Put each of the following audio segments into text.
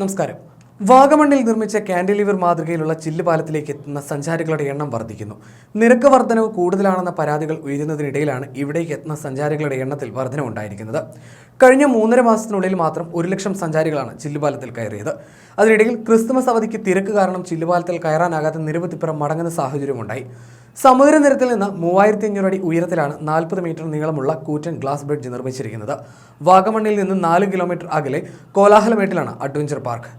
നമസ്കാരം. വാഗമണ്ണിൽ നിർമ്മിച്ച കാൻഡിലിവർ മാതൃകയിലുള്ള ചില്ലുപാലത്തിലേക്ക് എത്തുന്ന സഞ്ചാരികളുടെ എണ്ണം വർദ്ധിക്കുന്നു. നിരക്ക് വർധനവ് കൂടുതലാണെന്ന പരാതികൾ ഉയരുന്നതിനിടയിലാണ് ഇവിടേക്ക് എത്തുന്ന സഞ്ചാരികളുടെ എണ്ണത്തിൽ വർധനവുണ്ടായിരിക്കുന്നത് കഴിഞ്ഞ മൂന്നര മാസത്തിനുള്ളിൽ മാത്രം ഒരു ലക്ഷം സഞ്ചാരികളാണ് ചില്ലുപാലത്തിൽ കയറിയത്. അതിനിടയിൽ ക്രിസ്തുമസ് അവധിക്ക് തിരക്ക് കാരണം ചില്ലുപാലത്തിൽ കയറാനാകാത്ത നിരവധി പേർ മടങ്ങുന്ന സാഹചര്യമുണ്ടായി സമുദ്രനിരത്തിൽ നിന്ന് മൂവായിരത്തി അഞ്ഞൂറ് അടി ഉയരത്തിലാണ് നാൽപ്പത് മീറ്റർ നീളമുള്ള കൂറ്റൻ ഗ്ലാസ് ബ്രിഡ്ജ് നിർമ്മിച്ചിരിക്കുന്നത്. വാഗമണ്ണിൽ നിന്ന് നാല് കിലോമീറ്റർ അകലെ കോലാഹലമേട്ടിലാണ് അഡ്വഞ്ചർ പാർക്ക്.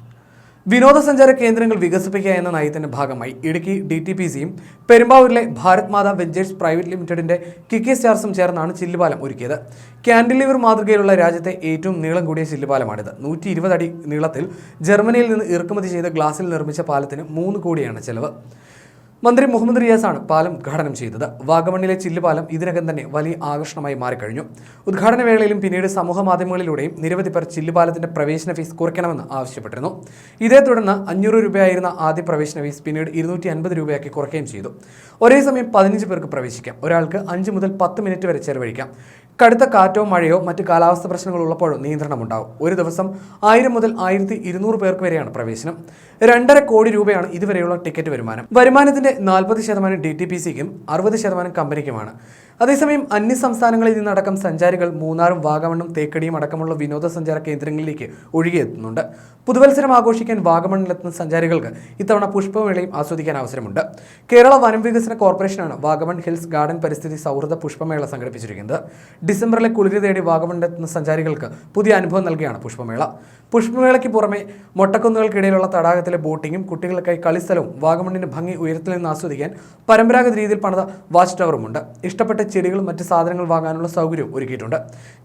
വിനോദസഞ്ചാര കേന്ദ്രങ്ങൾ വികസിപ്പിക്കുക എന്ന നയത്തിന്റെ ഭാഗമായി ഇടുക്കി ഡി ടി പി സിയും പെരുമ്പാവൂരിലെ ഭാരത് മാതാ വെഞ്ചേഴ്സ് പ്രൈവറ്റ് ലിമിറ്റഡിന്റെ കിക്കി സ്റ്റാർസും ചേർന്നാണ് ചില്ലുപാലം ഒരുക്കിയത്. കാൻഡിലിവർ മാതൃകയിലുള്ള രാജ്യത്തെ ഏറ്റവും നീളം കൂടിയ ചില്ലുപാലമാണിത്. നൂറ്റി ഇരുപത് അടി നീളത്തിൽ ജർമ്മനിയിൽ നിന്ന് ഇറക്കുമതി ചെയ്ത ഗ്ലാസിൽ നിർമ്മിച്ച പാലത്തിന് മൂന്ന് കോടിയാണ് ചെലവ്. മന്ത്രി മുഹമ്മദ് റിയാസാണ് പാലം ഉദ്ഘാടനം ചെയ്തത്. വാഗമണ്ണിലെ ചില്ലുപാലം ഇതിനകം തന്നെ വലിയ ആകർഷണമായി മാറിക്കഴിഞ്ഞു. ഉദ്ഘാടന വേളയിലും പിന്നീട് സമൂഹ മാധ്യമങ്ങളിലൂടെയും നിരവധി പേർ ചില്ലുപാലത്തിന്റെ പ്രവേശന ഫീസ് കുറയ്ക്കണമെന്ന് ആവശ്യപ്പെട്ടിരുന്നു. ഇതേ തുടർന്ന് അഞ്ഞൂറ് രൂപയായിരുന്ന ആദ്യ പ്രവേശന ഫീസ് പിന്നീട് ഇരുന്നൂറ്റി അൻപത് രൂപയാക്കി കുറയ്ക്കുകയും ചെയ്തു. ഒരേ സമയം പതിനഞ്ച് പേർക്ക് പ്രവേശിക്കാം. ഒരാൾക്ക് അഞ്ച് മുതൽ പത്ത് മിനിറ്റ് വരെ ചെലവഴിക്കാം. കടുത്ത കാറ്റോ മഴയോ മറ്റ് കാലാവസ്ഥ പ്രശ്നങ്ങൾ നിയന്ത്രണം നിയന്ത്രണമുണ്ടാവും ഒരു ദിവസം ആയിരം മുതൽ ആയിരത്തി ഇരുന്നൂറ് പേർക്ക് വരെയാണ് പ്രവേശനം. രണ്ടര കോടി രൂപയാണ് ഇതുവരെയുള്ള ടിക്കറ്റ് വരുമാനം. വരുമാനത്തിന്റെ നാൽപ്പത് ശതമാനം ഡി ടി പി സിക്കും അറുപത് ശതമാനം കമ്പനിക്കുമാണ്. അതേസമയം അന്യ സംസ്ഥാനങ്ങളിൽ നിന്നടക്കം സഞ്ചാരികൾ മൂന്നാറും വാഗമണ്ണും തേക്കടിയും അടക്കമുള്ള വിനോദസഞ്ചാര കേന്ദ്രങ്ങളിലേക്ക് ഒഴുകിയെത്തുന്നുണ്ട്. പുതുവത്സരം ആഘോഷിക്കാൻ വാഗമണ്ണിലെത്തുന്ന സഞ്ചാരികൾക്ക് ഇത്തവണ പുഷ്പമേളയും ആസ്വദിക്കാൻ അവസരമുണ്ട്. കേരള വനം വികസന കോർപ്പറേഷനാണ് വാഗമൺ ഹിൽസ് ഗാർഡൻ പരിസ്ഥിതി സൗഹൃദ പുഷ്പമേള സംഘടിപ്പിച്ചിരിക്കുന്നത്. ഡിസംബറിലെ കുളിര് തേടി വാഗമണ്ണിലെത്തുന്ന സഞ്ചാരികൾക്ക് പുതിയ അനുഭവം നൽകിയാണ് പുഷ്പമേള. പുഷ്പമേളയ്ക്ക് പുറമെ മൊട്ടക്കുന്നുകൾക്കിടയിലുള്ള തടാകത്തിലെ ബോട്ടിങ്ങും കുട്ടികൾക്കായി കളിസ്ഥലവും വാഗമണ്ണിന്റെ ഭംഗി ഉയരത്തിൽ നിന്ന് ആസ്വദിക്കാൻ പരമ്പരാഗത രീതിയിൽ പണിത വാച്ച് ടവറുമുണ്ട്. ഇഷ്ടപ്പെട്ട ചെടികളും മറ്റ് സാധനങ്ങൾ വാങ്ങാനുള്ള സൗകര്യവും ഒരുക്കിയിട്ടുണ്ട്.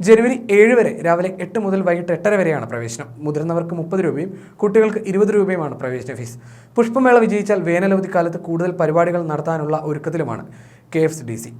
ജനുവരി ഏഴ് വരെ രാവിലെ എട്ട് മുതൽ വൈകിട്ട് എട്ടര വരെയാണ് പ്രവേശനം. മുതിർന്നവർക്ക് മുപ്പത് രൂപയും കുട്ടികൾക്ക് ഇരുപത് രൂപയുമാണ് പ്രവേശന ഫീസ്. പുഷ്പമേള വിജയിച്ചാൽ വേനലവധി കാലത്ത് കൂടുതൽ പരിപാടികൾ നടത്താനുള്ള ഒരുക്കത്തിലുമാണ് കെ എഫ് ഡി സി.